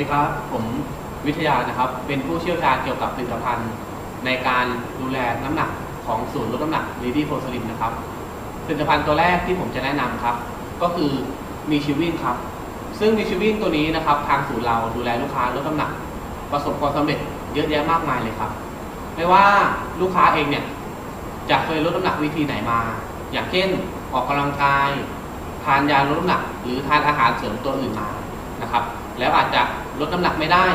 ดีครับ ผมวิทยานะครับ เป็นผู้เชี่ยวชาญเกี่ยวกับผลิตภัณฑ์ในการดูแลน้ำหนักของศูนย์ลดน้ำหนัก Lady f o r Slim นะครับผลิตภัณฑ์ตัวแรกที่ผมจะแนะนำครับ ก็คือมีชิวิ่งครับ ซึ่งมีชิวิ่งตัวนี้นะครับ ทางศูนย์เราดูแลลูกค้าลดน้ำหนัก ประสบความสำเร็จเยอะแยะมากมายเลยครับ ไม่ว่าลูกค้าเองเนี่ยจะเคยลดน้ำหนักวิธีไหนมา อย่างเช่นออกกำลังกาย ทานยาลดน้ำหนัก หรือทานอาหารเสริมตัวอื่นมานะครับ แล้วอาจจะ ลดน้ำหนักไม่ได้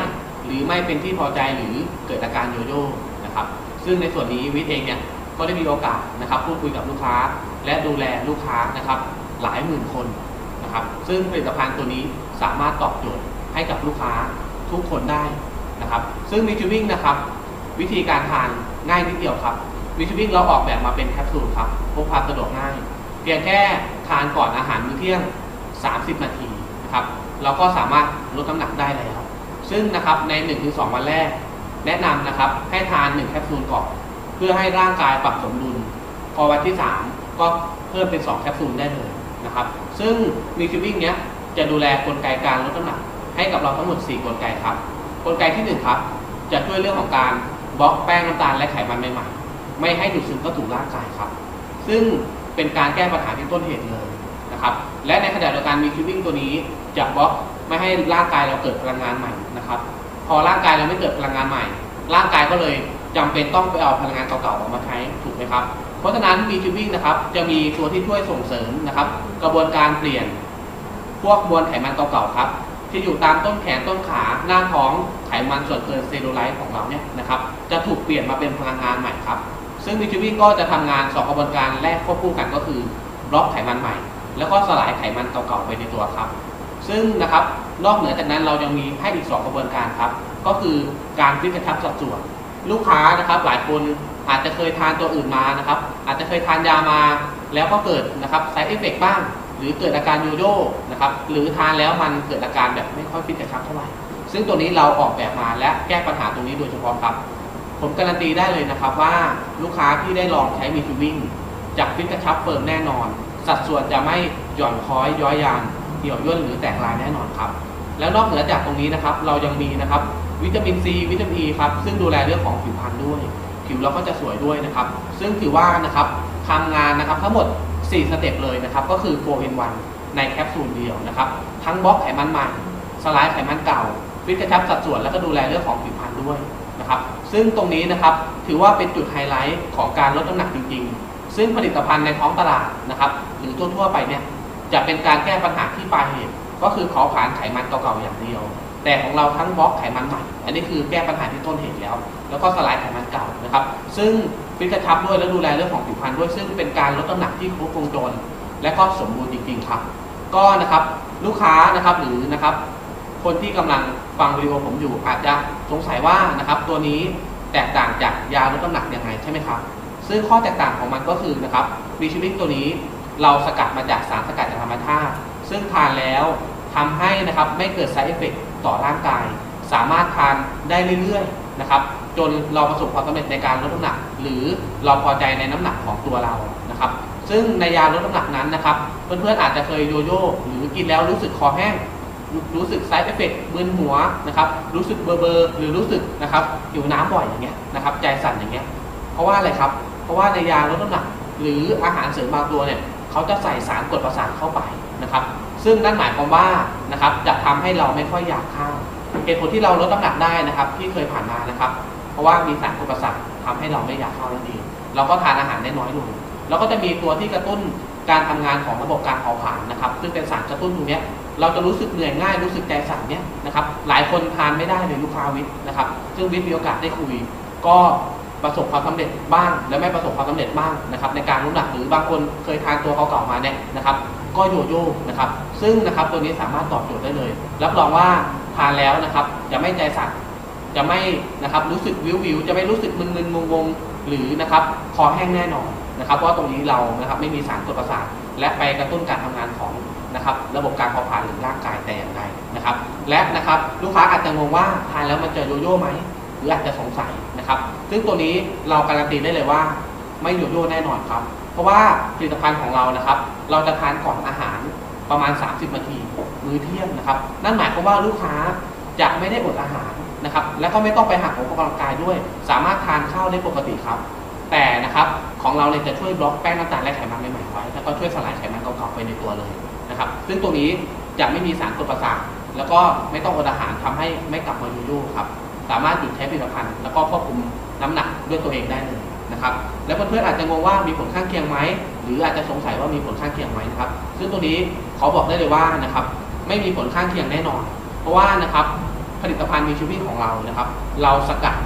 หรือไม่เป็นที่พอใจหรือเกิดอาการโยโย่นะครับ ซึ่งในส่วนนี้วิทย์เองเนี่ยก็ได้มีโอกาสนะครับพูดคุยกับลูกค้า และดูแลลูกค้านะครับหลายหมื่นคนนะครับ ซึ่งผลิตภัณฑ์ตัวนี้สามารถตอบโจทย์ให้กับลูกค้าทุกคนได้นะครับ ซึ่งมิจูวิ่งนะครับวิธีการทานง่ายนิดเดียวครับมิจูวิ่งเราออกแบบมาเป็นแคปซูลครับพกพาสะดวกง่าย เพียงแค่ทานก่อนอาหารมื้อเที่ยง 30 นาทีนะครับ เราก็สามารถลดน้ำหนักได้แล้ว ซึ่งนะครับใน 1-2 วันแรก แนะนำนะครับให้ทาน 1 แคปซูลก่อน เพื่อให้ร่างกายปรับสมดุล พอวันที่ 3 ก็เพิ่มเป็น 2 แคปซูลได้เลยนะครับ ซึ่งมีคิววิ่งเนี้ยจะดูแลกลไกการลดน้ำหนัก ให้กับเราทั้งหมด 4 กลไกครับ กลไกที่ 1 ครับ จะช่วยเรื่องของการบล็อกแป้งน้ำตาลและไขมันใหม่ๆ ไม่ให้ดูดซึมเข้าสู่ร่างกายครับ ซึ่งเป็นการแก้ปัญหาที่ต้นเหตุเลย นะครับ และในขณะเดียวกันมีคิววิ่งตัวนี้จะบล็อกไม่ให้ร่างกายเราเกิดพลังงานใหม่นะครับ พอร่างกายเราไม่เกิดพลังงานใหม่ ร่างกายก็เลยจำเป็นต้องไปเอาพลังงานเก่าๆออกมาใช้ถูกไหมครับ เพราะฉะนั้นมีคิววิ่งนะครับจะมีตัวที่ช่วยส่งเสริมนะครับ กระบวนการเปลี่ยน พวกมวลไขมันเก่าๆครับ ที่อยู่ตามต้นแขนต้นขาหน้าท้องไขมันส่วนเกินเซลลูไลท์ของเราเนี่ยนะครับจะถูกเปลี่ยนมาเป็นพลังงานใหม่ครับซึ่งมิจูวิ่งก็จะทำงานสองกระบวนการแรกควบคู่กันก็คือบล็อกไขมันใหม่ แล้วก็สลายไขมันเก่าๆไปในตัวครับ ซึ่งนะครับนอกเหนือจากนั้นเรายังมีให้อีก 2 กระบวนการครับ ก็คือการฟิตกระชับสัดส่วน ลูกค้านะครับหลายคนอาจจะเคยทานตัวอื่นมานะครับ อาจจะเคยทานยามา แล้วก็เกิดนะครับไซเอฟเฟกบ้าง หรือเกิดอาการโยโย่นะครับหรือทานแล้วมันเกิดอาการแบบไม่ค่อยฟิตกระชับเท่าไหร่ซึ่งตัวนี้เราออกแบบมาและแก้ปัญหาตรงนี้โดยเฉพาะครับ ผมการันตีได้เลยนะครับว่าลูกค้าที่ได้ลองใช้มีฟิวิ่งจะฟิตกระชับเฟิร์มแน่นอน สัดส่วนจะไม่หย่อนคล้อยย้อยยานเหี่ยวย่นหรือแตกลายแน่นอนครับ แล้วนอกเหนือจากตรงนี้นะครับ เรายังมีนะครับวิตามินซีวิตามินอีครับซึ่งดูแลเรื่องของผิวพรรณด้วย ผิวเราก็จะสวยด้วยนะครับ ซึ่งถือว่านะครับทำงานนะครับทั้งหมด 4 สเต็ปเลยนะครับ ก็คือ4 in 1ในแคปซูลเดียวนะครับ ทั้งบล็อกไขมันใหม่สลายไขมันเก่าฟิตกระชับสัดส่วนแล้วก็ดูแลเรื่องของผิวพรรณด้วยนะครับ ซึ่งตรงนี้นะครับถือว่าเป็นจุดไฮไลท์ของการลดน้ำหนักจริงๆ ซึ่งผลิตภัณฑ์ในท้องตลาดนะครับ หรือทั่วๆไปเนี่ยจะเป็นการแก้ปัญหาที่ปลายเหตุ ก็คือเผาผลาญไขมันเก่าๆอย่างเดียว แต่ของเราทั้งบล็อกไขมันใหม่ อันนี้คือแก้ปัญหาที่ต้นเหตุแล้ว แล้วก็สลายไขมันเก่านะครับ ซึ่งฟิตกระชับด้วยและดูแลเรื่องของผิวพรรณด้วย ซึ่งเป็นการลดน้ำหนักที่ครบวงจรและก็สมบูรณ์จริงๆครับ ก็นะครับลูกค้านะครับหรือนะครับ คนที่กำลังฟังวิดีโอผมอยู่อาจจะสงสัยว่านะครับตัวนี้แตกต่างจากยาลดน้ำหนักยังไงใช่ไหมครับ ซึ่งข้อแตกต่างของมันก็คือนะครับมีชีวิตตัวนี้เราสกัดมาจากสารสกัดจากธรรมชาติซึ่งทานแล้วทำให้นะครับไม่เกิด side effect ต่อร่างกาย สามารถทานได้เรื่อยๆนะครับจนเราประสบความสำเร็จในการลดน้ำหนัก หรือเราพอใจในน้ำหนักของตัวเรานะครับ ซึ่งในยาลดน้ำหนักนั้นนะครับ เพื่อนๆอาจจะเคยโยโย่หรือกินแล้วรู้สึกคอแห้งรู้สึกไซด์เอฟเฟกต์มึนหัวนะครับ รู้สึกเบอร์เบอร์หรือรู้สึกนะครับหิวน้ำบ่อยอย่างเงี้ยนะครับ ใจสั่นอย่างเงี้ย เพราะว่าอะไรครับ เพราะว่าในยาลดน้ำหนักหรืออาหารเสริมบางตัวเนี่ยเขาจะใส่สารกดประสาทเข้าไปนะครับ ซึ่งนั่นหมายความว่านะครับจะทำให้เราไม่ค่อยอยากข้าวเหตุผลที่เราลดน้ำหนักได้นะครับที่เคยผ่านมานะครับ เพราะว่ามีสารกดประสาททำให้เราไม่อยากข้าวนั่นเองเราก็ทานอาหารได้น้อยลงแล้วก็จะมีตัวที่กระตุ้นการทำงานของระบบการเผาผลาญนะครับ ซึ่งเป็นสารกระตุ้นตรงนี้เราจะรู้สึกเหนื่อยง่ายรู้สึกใจสั่นเนี่ยนะครับหลายคนทานไม่ได้เลยลูกค้าวิทย์นะครับ ซึ่งวิทย์มีโอกาสได้คุย ก็ ประสบความสำเร็จบ้าง และไม่ประสบความสำเร็จบ้างนะครับในการลดน้ำหนักหรือบางคนเคยทานตัวเก่ามาเนี่ยนะครับก็โยโย่นะครับซึ่งนะครับตัวนี้สามารถตอบโจทย์ได้เลย รับรองว่าทานแล้วนะครับจะไม่ใจสั่นจะไม่นะครับรู้สึกวิววิวจะไม่รู้สึกมึนๆงงๆหรือนะครับคอแห้งแน่นอนนะครับเพราะตรงนี้เรานะครับไม่มีสารกดประสาทและไปกระตุ้นการทำงานของนะครับระบบการเผาผลาญหรือร่างกายแต่อย่างใดนะครับ และนะครับลูกค้าอาจจะงงว่าทานแล้วมันจะโยโย่ไหมหรืออาจจะสงสัย นะครับ ซึ่งตัวนี้เราการันตีได้เลยว่าไม่โยโย่แน่นอนครับ เพราะว่าผลิตภัณฑ์ของเรานะครับ เราจะทานก่อนอาหารประมาณ 30 นาที มื้อเที่ยงนะครับ นั่นหมายความว่าลูกค้าจะไม่ได้อดอาหารนะครับ และก็ไม่ต้องไปหักของออกกำลังกายด้วย สามารถทานข้าวได้ปกติครับ แต่นะครับของเราเนี่ยจะช่วยบล็อกแป้งน้ำตาลและไขมันใหม่ๆไว้ แล้วก็ช่วยสลายไขมันเก่าๆไปในตัวเลยนะครับ ซึ่งตัวนี้จะไม่มีสารกดประสาทแล้วก็ไม่ต้องอดอาหารทำให้ไม่กลับมาโยโย่ครับ สามารถหยุดใช้ผลิตภัณฑ์แล้วก็ควบคุมน้ำหนักด้วยตัวเองได้เลยนะครับ แล้วเพื่อนๆอาจจะงงว่ามีผลข้างเคียงไหมหรืออาจจะสงสัยว่ามีผลข้างเคียงไหมนะครับ ซึ่งตัวนี้ขอบอกได้เลยว่านะครับไม่มีผลข้างเคียงแน่นอน เพราะว่านะครับผลิตภัณฑ์มีชีวิตของเรานะครับ เราสกัด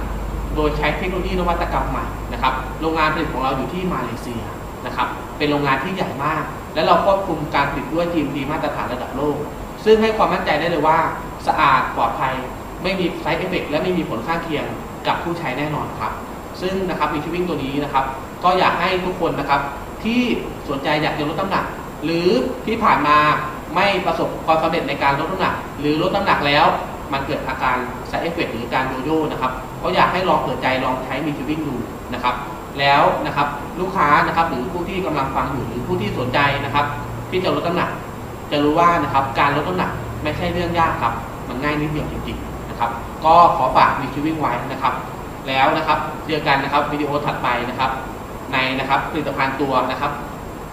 โดยใช้เทคโนโลยีนวัตกรรมใหม่นะครับโรงงานผลิตของเราอยู่ที่มาเลเซียนะครับเป็นโรงงานที่ใหญ่มาก และเราควบคุมการผลิตด้วย GMP มาตรฐานระดับโลก ซึ่งให้ความมั่นใจได้เลยว่า สะอาดปลอดภัย ไม่มีไซ d ์เอฟเฟกและไม่มีผลข้างเคียงกับผู้ใช้แน่นอนครับ ซึ่งนะครับมีชีวิตตัวนี้นะครับ ก็อยากให้ทุกคนนะครับที่สนใจอยากจะลดน้ำหนัก หรือที่ผ่านมาไม่ประสบความสำเร็จในการลดน้ำหนัก หรือลดน้ำหนักแล้วมันเกิดอาการไซเอฟเฟกหรือการโยโย่นะครับก็อยากให้ลองเปิดใจลองใช้มีชีวิตดูนะครับ แล้วนะครับลูกค้านะครับหรือผู้ที่กำลังฟังอยู่หรือผู้ที่สนใจนะครับ ที่จะลดน้ำหนัก จะรู้ว่านะครับการลดน้ำหนักไม่ใช่เรื่องยากครับ มันง่ายนิดเดียวจริงๆ นะครับ ก็ขอฝากมีชีวิตไว้นะครับ แล้วนะครับเจอกันนะครับวิดีโอถัดไปนะครับ ในนะครับผลิตภัณฑ์ตัวนะครับ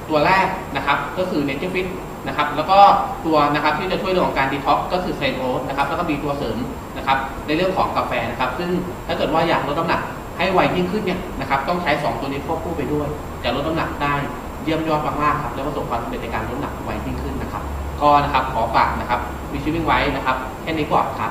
ตัวแรกนะครับก็คือ Nature Fit นะครับ แล้วก็ตัวนะครับที่จะช่วยเรื่องของการดีท็อกก็คือเซโอสนะครับ แล้วก็มีตัวเสริมนะครับ ในเรื่องของกาแฟนะครับ ซึ่งถ้าเกิดว่าอยากลดน้ำหนักให้ไวยิ่งขึ้นเนี่ยนะครับ ต้องใช้ 2 ตัวนี้ควบคู่ไปด้วย จะลดน้ำหนักได้เยี่ยมยอดมากๆครับ และประสบความสำเร็จในการลดน้ำหนักไวยิ่งขึ้นนะครับ ก็นะครับขอฝากนะครับมีชีวิตไว้นะครับ แค่นี้ก่อนครับ